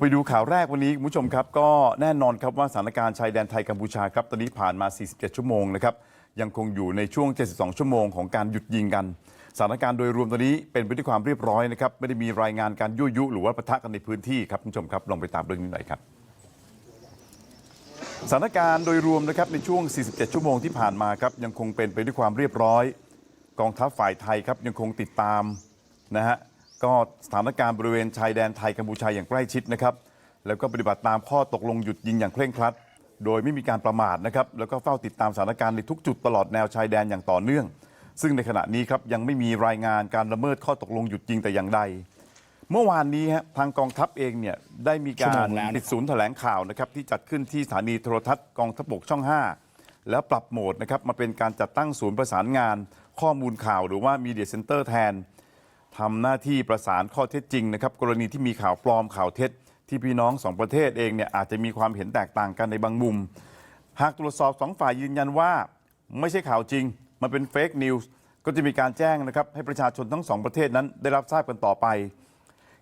ไปดูข่าวแรกวันนี้คุณผู้ชมครับ ก็แน่นอนครับว่าสถานการณ์ชายแดนไทยกัมพูชาครับตอนนี้ผ่านมา 47 ชั่วโมงนะครับยังคงอยู่ในช่วง 72 ชั่วโมงของการหยุดยิงกัน สถานการณ์โดยรวมตอนนี้เป็นไปด้วยความเรียบร้อยนะครับไม่ได้มีรายงานการยั่วยุหรือว่าปะทะกันในพื้นที่ครับคุณผู้ชมครับลองไปตามเรื่องนี้หน่อยครับสถานการณ์โดยรวมนะครับในช่วง 47 ชั่วโมงที่ผ่านมาครับยังคงเป็นไปด้วยความเรียบร้อย กองทัพฝ่ายไทยครับยังคงติดตามนะฮะ ก็สถานการณ์บริเวณชายแดนไทยกัมพูชาอย่างใกล้ชิดนะครับ แล้วก็ปฏิบัติตามข้อตกลงหยุดยิงอย่างเคร่งครัด โดยไม่มีการประมาทนะครับ แล้วก็เฝ้าติดตามสถานการณ์ในทุกจุดตลอดแนวชายแดนอย่างต่อเนื่อง ซึ่งในขณะนี้ครับยังไม่มีรายงานการละเมิดข้อตกลงหยุดยิงแต่อย่างใด เมื่อวานนี้ฮะทางกองทัพเองเนี่ยได้มีชั่วกาโมรงแล้ว ปิดศูนย์แถลงข่าวนะครับที่จัดขึ้นที่สถานีโทรทัศน์กองทัพบกช่อง 5 แล้วปรับโหมดนะครับมาเป็นการจัดตั้งศูนย์ประสานงานข้อมูลข่าวหรือว่า Media Center แทน ทำหน้าที่ประสานข้อเท็จจริงนะครับกรณีที่มีข่าวปลอมข่าวเท็จ ที่พี่น้องสองประเทศเองเนี่ยอาจจะมีความเห็นแตกต่างกันในบางมุม หากตรวจสอบสองฝ่ายยืนยันว่า ไม่ใช่ข่าวจริง มันเป็นเฟกนิวส์ก็จะมีการแจ้งนะครับให้ประชาชนทั้งสองประเทศนั้นได้รับทราบกันต่อไป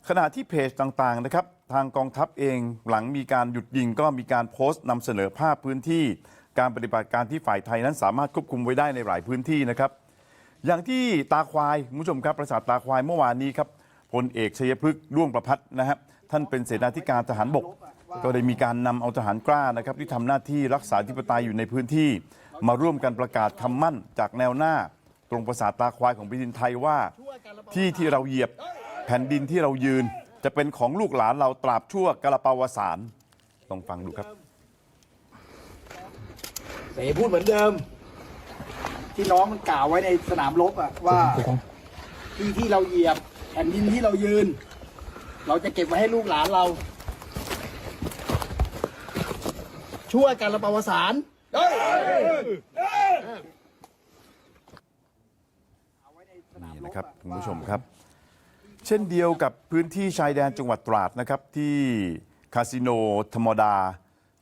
ขณะที่เพจต่างๆนะครับทางกองทัพเองหลังมีการหยุดยิงก็มีการโพสต์นำเสนอภาพพื้นที่ การปฏิบัติการที่ฝ่ายไทยนั้นสามารถควบคุมไว้ได้ในหลายพื้นที่นะครับ อย่างที่ตาควายคุณผู้ชมครับประสาทตาควายเมื่อวานนี้ครับพลเอกชัยพฤกษ์ร่วงประพัฒน์นะฮะท่านเป็นเสนาธิการทหารบก ก็ได้มีการนำเอาทหารกล้านะครับที่ทำหน้าที่รักษาธิปไตยอยู่ในพื้นที่ มาร่วมกันประกาศคำมั่นจากแนวหน้า ตรงประสาทตาควายของแผ่นดินไทยว่า ที่ที่เราเหยียบแผ่นดินที่เรายืน จะเป็นของลูกหลานเราตราบชั่วกาลปาวสารลองฟังดูครับ เสพูดเหมือนเดิม ที่น้องมันกล่าวไว้ในสนามรบอะว่าที่ที่เราเหยียบแผ่นดินที่เรายืน เราจะเก็บไว้ให้ลูกหลานเรา ช่วยกันระประวสารเฮ้ยนี่นะครับคุณผู้ชมครับ เช่นเดียวกับพื้นที่ชายแดนจังหวัดตราดนะครับที่คาสิโนธรรมดา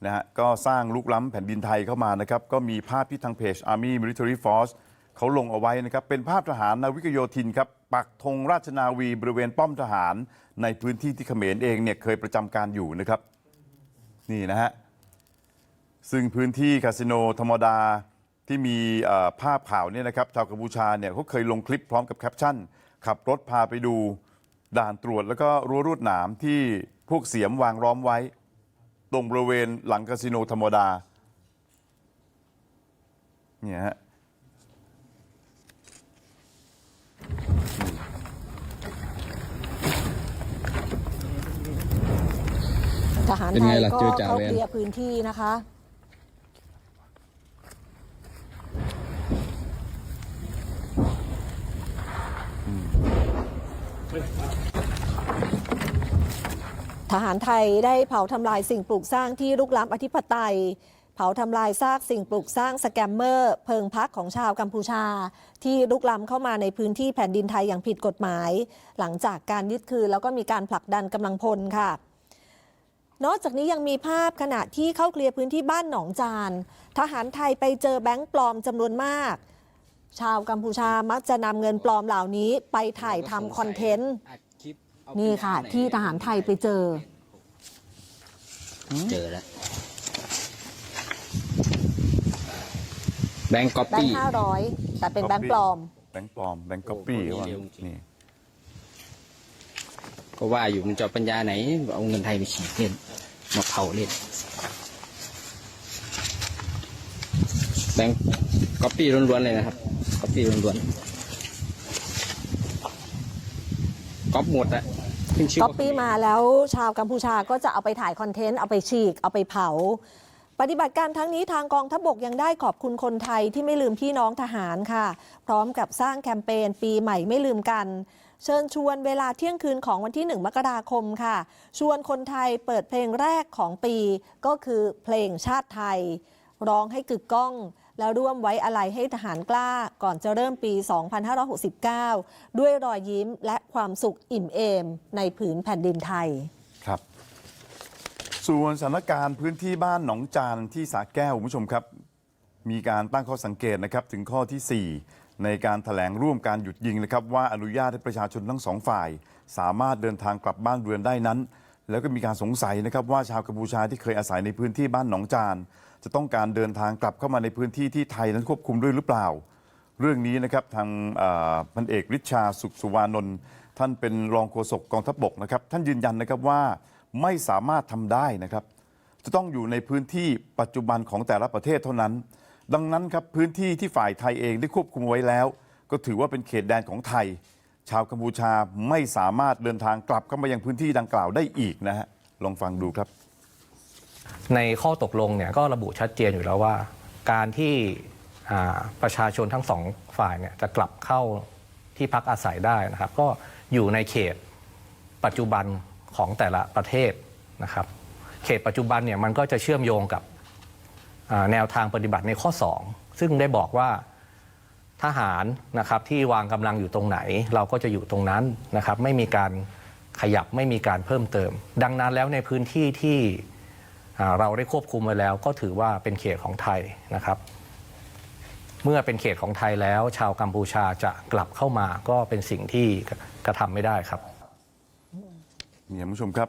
นะฮะก็สร้างลุกล้ำแผ่นดินไทยเข้ามานะครับก็มีภาพที่ทางเพจ Army Military Force เขาลงเอาไว้นะครับเป็นภาพทหารนาวิกโยธินครับปักธงราชนาวีบริเวณป้อมทหาร ในพื้นที่ที่เขมรเองเนี่ยเคยประจำการอยู่นะครับนี่นะฮะซึ่งพื้นที่คาสิโนธรรมดาที่มีเอ่อภาพข่าวเนี่ยนะครับชาวกัมพูชาเนี่ยเขาเคยลงคลิปพร้อมกับแคปชั่น ขับรถพาไปดูด่านตรวจแล้วก็รั้วรวดหนามที่พวกเสียมวางล้อมไว้ ตรงบริเวณหลังคาสิโนธรรมดาเนี่ยฮะทหารเป็นไทไงยล่ะก็เจอจ่าเข้าแวนเคลียร์พื้นที่นะคะ ทหารไทยได้เผาทำลายสิ่งปลูกสร้างที่ลุกล้ำอธิปไตย เผาทำลายซากสิ่งปลูกสร้างสแกมเมอร์เพิงพักของชาวกัมพูชา ที่ลุกล้ำเข้ามาในพื้นที่แผ่นดินไทยอย่างผิดกฎหมาย หลังจากการยึดคืนแล้วก็มีการผลักดันกำลังพลค่ะ นอกจากนี้ยังมีภาพขณะที่เข้าเคลียร์พื้นที่บ้านหนองจาน ทหารไทยไปเจอแบงค์ปลอมจำนวนมาก ชาวกัมพูชามักจะนำเงินปลอมเหล่านี้ไปถ่ายทำคอนเทนต์ นี่ค่ะ ที่ทหารไทยไปเจอ เจอแล้วแบงก์ก๊อปแบงปี้ ค์ห้าร้อยแต่เป็นแบงค์ปลอม แบงค์ปลอม แบงค์ก๊อปปี้โอ้โหว่าเร็วจริง นี่ก็ว่าอยู่มันจะเอาปัญญาไหน เอาเงินไทยไปฉีดเล่น มาเผาเล่น แบงก์ก๊อปปี้ล้วนๆเลยนะครับก๊อปปี้ล้วนๆก๊อปหมดอะขึ้นชื่อ ก๊อปว่าปี้มาแล้วชาวกัมพูชาก็จะเอาไปถ่ายคอนเทนต์ เอาไปฉีก เอาไปเผา ปฏิบัติการทั้งนี้ทางกองทัพบกยังได้ขอบคุณคนไทยที่ไม่ลืมพี่น้องทหารค่ะ พร้อมกับสร้างแคมเปญปีใหม่ไม่ลืมกัน เชิญชวนเวลาเที่ยงคืนของวันที่ 1 มกราคมค่ะ ชวนคนไทยเปิดเพลงแรกของปีก็คือเพลงชาติไทย ร้องให้กึกก้อง แล้วร่วมไว้อะไรให้ทหารกล้าก่อนจะเริ่มปี 2569 ด้วยรอยยิ้มและความสุขอิ่มเอม ในผืนแผ่นดินไทย ครับ ส่วนสถานการณ์พื้นที่บ้านหนองจานที่สระแก้วคุณผู้ชมครับ มีการตั้งข้อสังเกตนะครับถึงข้อที่ 4 ในการถแถลงร่วมการหยุดยิงนะครับว่าอนุญาตให้ประชาชนทั้งสองฝ่าย สามารถเดินทางกลับบ้านเรือนได้นั้น แล้วก็มีการสงสัยนะครับว่าชาวกัมพูชาที่เคยอาศัยในพื้นที่บ้านหนองจาน จะต้องการเดินทางกลับเข้ามาในพื้นที่ที่ไทยนั้นควบคุมด้วยหรือเปล่า เรื่องนี้นะครับทางพันเอกริชาสุขสุวานนท์ท่านเป็นรองโฆษกกองทัพบกนะครับท่านยืนยันนะครับว่าไม่สามารถทำได้นะครับ จะต้องอยู่ในพื้นที่ปัจจุบันของแต่ละประเทศเท่านั้น ดังนั้นครับพื้นที่ที่ฝ่ายไทยเองได้ควบคุมไว้แล้ว ก็ถือว่าเป็นเขตแดนของไทย ชาวกัมพูชาไม่สามารถเดินทางกลับเข้ามายังพื้นที่ดังกล่าวได้อีกนะฮะลองฟังดูครับ ในข้อตกลงเนี่ยก็ระบุชัดเจนอยู่แล้วว่า การที่ประชาชนทั้งสองฝ่ายเนี่ยจะกลับเข้าที่พักอาศัยได้นะครับ ก็อยู่ในเขตปัจจุบันของแต่ละประเทศนะครับ เขตปัจจุบันเนี่ยมันก็จะเชื่อมโยงกับแนวทางปฏิบัติในข้อ 2 ซึ่งได้บอกว่า ทหารนะครับที่วางกำลังอยู่ตรงไหน เราก็จะอยู่ตรงนั้นนะครับไม่มีการขยับไม่มีการเพิ่มเติม ดังนั้นแล้วในพื้นที่ที่เราได้ควบคุมไว้แล้ว ก็ถือว่าเป็นเขตของไทยนะครับ เมื่อเป็นเขตของไทยแล้ว ชาวกัมพูชาจะกลับเข้ามาก็เป็นสิ่งที่กระทำไม่ได้ครับเนี่ยคุณผู้ชมครับ